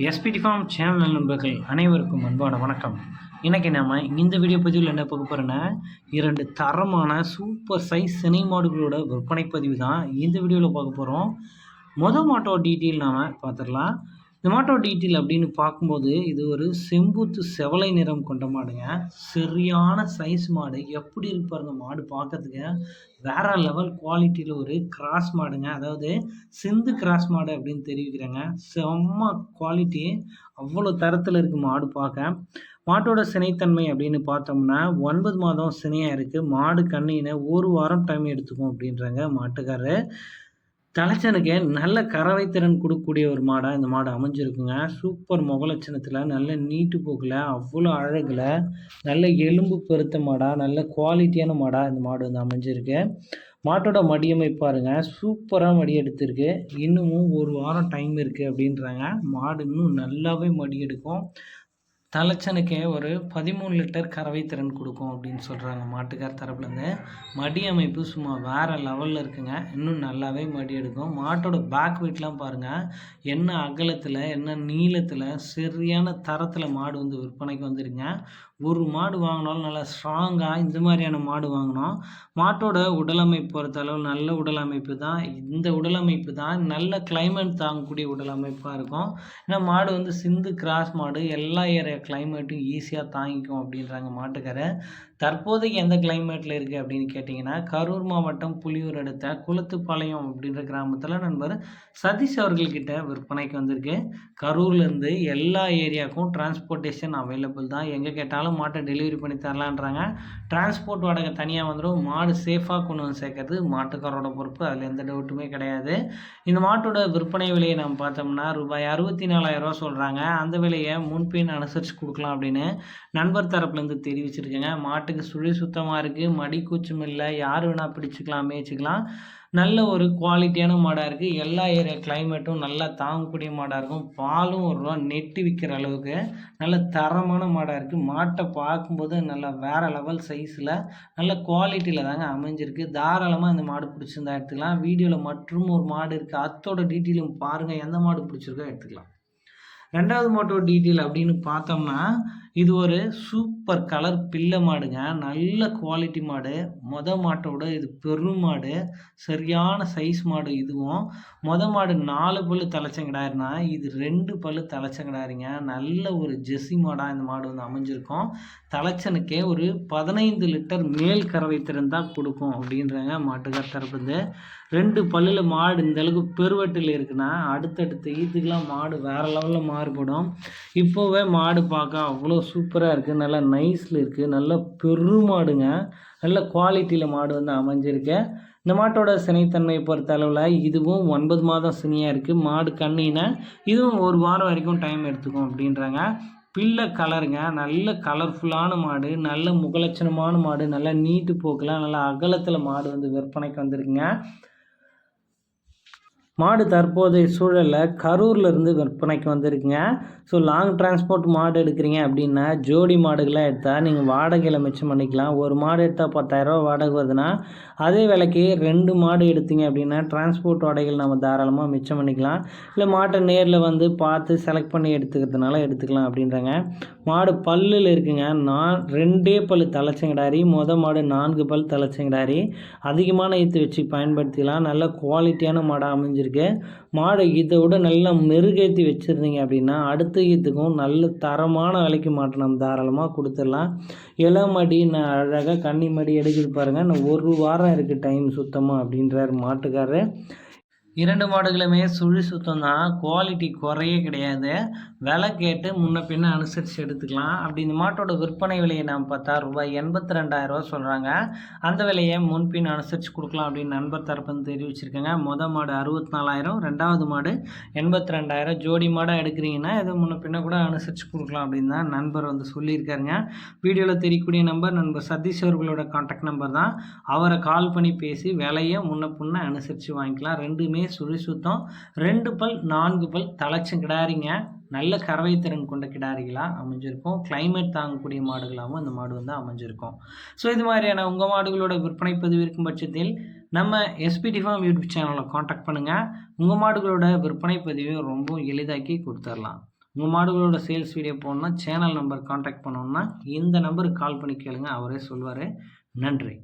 SPD form channel நண்பர்கள் அனைவருக்கும் அன்பான வணக்கம். இன்றைக்கி நம்ம இந்த வீடியோ பதிவில் என்ன பார்க்க போகிறோன்னா இரண்டு தரமான சூப்பர் சைஸ் சினை மாடுகளோட விற்பனை பதிவு தான் இந்த வீடியோவில் பார்க்க போகிறோம் மொதல் மாட்டோ டீட்டெயில் நாம் பார்த்துடலாம். இந்த மாட்டோ டீட்டெயில் அப்படின்னு பார்க்கும்போது இது ஒரு செம்பூத்து செவலை நிறம் கொண்ட மாடுங்க. சரியான சைஸ் மாடு. எப்படி இருப்பாருங்க மாடு பார்க்கறதுக்கு. வேற லெவல் குவாலிட்டியில் ஒரு கிராஸ் மாடுங்க. அதாவது சிந்து கிராஸ் மாடு அப்படின்னு தெரிவிக்கிறாங்க. செம்ம குவாலிட்டி அவ்வளோ தரத்தில் இருக்குது மாடு பார்க்க. மாட்டோட சினைத்தன்மை அப்படின்னு பார்த்தோம்னா ஒன்பது மாதம் சினையாக இருக்குது மாடு கண்ணினை ஒரு வாரம் டைம் எடுத்துக்கும் அப்படின்றாங்க மாட்டுக்காரர். தலைச்சனுக்கு நல்ல கறவை திறன் கொடுக்கக்கூடிய ஒரு மாடாக இந்த மாடு அமைஞ்சிருக்குங்க. சூப்பர் முகலட்சணத்தில் நல்ல நீட்டு போக்கில் அவ்வளோ அழகில் நல்ல எலும்பு பெருத்த மாடாக நல்ல குவாலிட்டியான மாடாக இந்த மாடு வந்து அமைஞ்சிருக்கு. மாட்டோட மடியமை பாருங்க சூப்பராக மடி எடுத்திருக்கு. இன்னமும் ஒரு வாரம் டைம் இருக்குது அப்படின்றாங்க. மாடு இன்னும் நல்லாவே மடி எடுக்கும். தலைச்சனுக்கே ஒரு பதிமூணு லிட்டர் கறவை திறன் கொடுக்கும் அப்படின்னு சொல்கிறாங்க மாட்டுக்கார் தரப்புலேருந்து. மடி அமைப்பு சும்மா வேறு லெவலில் இருக்குங்க. இன்னும் நல்லாவே மடி எடுக்கும். மாட்டோட பேக் வெயிட்லாம் பாருங்கள் என்ன அகலத்தில் என்ன நீளத்தில் சரியான தரத்தில் மாடு வந்து விற்பனைக்கு வந்துருங்க ஒரு மாடு வாங்கினாலும் நல்லா ஸ்ட்ராங்காக இந்த மாதிரியான மாடு வாங்கினோம் மாட்டோட உடலமைப்பு பொறுத்தளவு நல்ல உடலமைப்பு தான். இந்த உடலமைப்பு தான் நல்ல கிளைமேட் தாங்கக்கூடிய உடல் அமைப்பாக இருக்கும். ஏன்னா மாடு வந்து சிந்து கிராஸ் மாடு எல்லா ஏரியா கிளைமேட்டும் ஈஸியாக தாங்கிக்கும் அப்படின்றாங்க மாட்டுக்காரை தற்போதைக்கு எந்த கிளைமேட்டில் இருக்குது அப்படின்னு கேட்டிங்கன்னா கரூர் மாவட்டம் புலியூர் அடுத்த குளத்துப்பாளையம் அப்படின்ற கிராமத்தில் நண்பர் சதீஷ் அவர்கள்கிட்ட விற்பனைக்கு வந்திருக்கு. கரூர்லேருந்து எல்லா ஏரியாவுக்கும் டிரான்ஸ்போர்ட்டேஷன் அவைலபிள் தான். எங்கே கேட்டாலும் மாட்டை டெலிவரி பண்ணி தரலான்றாங்க. டிரான்ஸ்போர்ட் வாடகை தனியாக வந்துடும். மாடு சேஃபாக கொண்டு வந்து சேர்க்கறது மாட்டுக்காரோட பொறுப்பு. அதில் எந்த டவுட்டுமே கிடையாது. இந்த மாட்டோட விற்பனை விலையை நம்ம பார்த்தோம்னா ரூபாய் அறுபத்தி நாலாயிரரூவா சொல்கிறாங்க அந்த விலையை முன்பின் அனுசரித்து கொடுக்கலாம் அப்படின்னு நண்பர் தரப்புலேருந்து தெரிவிச்சிருக்கேங்க. மாட்டு பாட்டுக்கு சுழி சுத்தமாக இருக்குது மடி கூச்சம் இல்லை யார் வேணால் பிடிச்சிக்கலாம் மேய்ச்சிக்கலாம். நல்ல ஒரு குவாலிட்டியான மாடாக இருக்குது எல்லா ஏரியா கிளைமேட்டும் நல்லா தாங்கக்கூடிய மாடாக இருக்கும். பாலும் ஒரு ரூபா நெட்டு விற்கிற அளவுக்கு நல்ல தரமான மாடாக இருக்குது மாட்டை பார்க்கும்போது நல்ல வேறு லெவல் சைஸில் நல்ல குவாலிட்டியில் தாங்க அமைஞ்சிருக்கு. தாராளமாக இந்த மாடு பிடிச்சிருந்தா எடுத்துக்கலாம். வீடியோவில் மற்றும் ஒரு மாடு இருக்குது அத்தோட டீட்டெயிலும் பாருங்கள் எந்த மாடு பிடிச்சிருக்கோ எடுத்துக்கலாம். ரெண்டாவது மாட்டோட டீட்டெயில் அப்படின்னு பார்த்தோம்னா இது ஒரு சூப்பர் கலர் பிள்ளை மாடுங்க. நல்ல குவாலிட்டி மாடு. மொத மாட்டோட இது பெரும் மாடு. சரியான சைஸ் மாடு இதுவும். மொத மாடு நாலு பல்லு தலைச்சங்கிடாருனா இது ரெண்டு பல்லு தலைச்சங்கிடாருங்க நல்ல ஒரு ஜெர்சி மாடாக இந்த மாடு வந்து அமைஞ்சிருக்கும். தலைச்சனுக்கே ஒரு பதினைந்து லிட்டர் மேல் கறவை திறன் தான் கொடுக்கும் அப்படின்றாங்க மாட்டுக்கார் தரப்புந்து ரெண்டு பல்லில் மாடு இந்தளவுக்கு பெருவட்டில் இருக்குன்னா அடுத்தடுத்த ஈத்துக்கெலாம் மாடு வேறு லெவலில் மாறுபடும். இப்போவே மாடு பார்க்க அவ்வளோ சூப்பராக இருக்குது நல்லா நைஸில் இருக்குது நல்ல பெருமாடுங்க நல்ல குவாலிட்டியில் மாடு வந்து அமைஞ்சிருக்கு. இந்த மாட்டோட சினைத்தன்மை பொறுத்த அளவில் இதுவும் ஒன்பது மாதம் சினியாக இருக்குது மாடு கண்ணினா. இதுவும் ஒரு வாரம் வரைக்கும் டைம் எடுத்துக்கும் அப்படின்றாங்க. பிள்ளை கலருங்க. நல்ல கலர்ஃபுல்லான மாடு. நல்ல முகலட்சணமான மாடு. நல்ல நீட்டு போக்கில். நல்ல அகலத்தில் மாடு வந்து விற்பனைக்கு வந்திருக்குங்க. மாடு தற்போதைய சூழலில் கரூர்லேருந்து விற்பனைக்கு வந்திருக்குங்க. ஸோ லாங் டிரான்ஸ்போர்ட் மாடு எடுக்கிறீங்க அப்படின்னா ஜோடி மாடுகளாக எடுத்தால் நீங்கள் வாடகையில் மிச்சம் பண்ணிக்கலாம். ஒரு மாடு எடுத்தால் பத்தாயிரரூவா வாடகை வருதுன்னா அதே விலைக்கு ரெண்டு மாடு எடுத்தீங்க அப்படின்னா டிரான்ஸ்போர்ட் வாடகைகள் நம்ம தாராளமாக மிச்சம் பண்ணிக்கலாம். இல்லை மாட்டை நேரில் வந்து பார்த்து செலக்ட் பண்ணி எடுத்துக்கிறதுனால எடுத்துக்கலாம் அப்படின்றாங்க. மாடு பல்லில் இருக்குங்க. நான் ரெண்டே பல் தலைச்சங்கடாரி மொத மாடு நான்கு பல் தலைச்சங்கடாரி. அதிகமான ஈத்து வச்சு பயன்படுத்திக்கலாம். நல்ல குவாலிட்டியான மாடாக அமைஞ்சிருக்கு மாடு இதோட விட நல்லா மெருகேற்றி வச்சுருந்தீங்க அப்படின்னா அடுத்த ஈத்துக்கும் நல்ல தரமான விலைக்கு மாட்டை நம்ம தாராளமாக கொடுத்துடலாம். இளமடி நான் அழகாக கன்னி மடி எடுக்குது பாருங்கள் இன்னும் ஒரு வாரம் இருக்குது டைம் சுத்தமாக அப்படின்றாரு மாட்டுக்காரர். இரண்டு மாடுகளுமே சுழி சுத்தம் தான் குவாலிட்டி குறையே கிடையாது. விலை கேட்டு முன்ன பின்ன அனுசரித்து எடுத்துக்கலாம். அப்படி இந்த மாட்டோட விற்பனை விலையை நாம் பார்த்தா ரூபாய் எண்பத்தி ரெண்டாயிரரூவா சொல்கிறாங்க அந்த விலையை முன்பின் அனுசரித்து கொடுக்கலாம் அப்படின்னு நண்பர் தரப்புன்னு தெரிவிச்சிருக்கேங்க. மொதல் மாடு அறுபத்தி நாலாயிரம் ரெண்டாவது மாடு எண்பத்தி ரெண்டாயிரம் ஜோடி மாடாக எடுக்கிறீங்கன்னா எதுவும் முன்ன பின்ன கூட அனுசரித்து கொடுக்கலாம் அப்படின்னு தான் நண்பர் வந்து சொல்லியிருக்காருங்க. வீடியோவில் தெரியக்கூடிய நம்பர் நண்பர் சதீஷ் அவர்களோட கான்டாக்ட் நம்பர் தான். அவரை கால் பண்ணி பேசி விலையை முன்ன பின்ன அனுசரித்து வாங்கிக்கலாம். ரெண்டுமே சுழி சுத்தம் ரெண்டு பல் நான்கு பல் தலைச்சும் கிடாரிங்க நல்ல கறவை திறன் கொண்ட கிடாரிகளாக அமைஞ்சிருக்கும். கிளைமேட் தாங்கக்கூடிய மாடுகளாகவும் அந்த மாடு வந்து அமைஞ்சிருக்கும். ஸோ இது மாதிரியான உங்கள் மாடுகளோட விற்பனை பதிவு இருக்கும் பட்சத்தில் நம்ம எஸ்பிடி ஃபார்ம் யூடியூப் சேனலை காண்டாக்ட் பண்ணுங்கள் உங்கள் மாடுகளோட விற்பனை பதிவை ரொம்ப எளிதாக்கி கொடுத்துடலாம் உங்கள் மாடுகளோட சேல்ஸ் வீடியோ போகணுன்னா சேனல் நம்பர் காண்டாக்ட் பண்ணணுன்னா இந்த நம்பருக்கு கால் பண்ணி கேளுங்க. அவரே சொல்வார். நன்றி.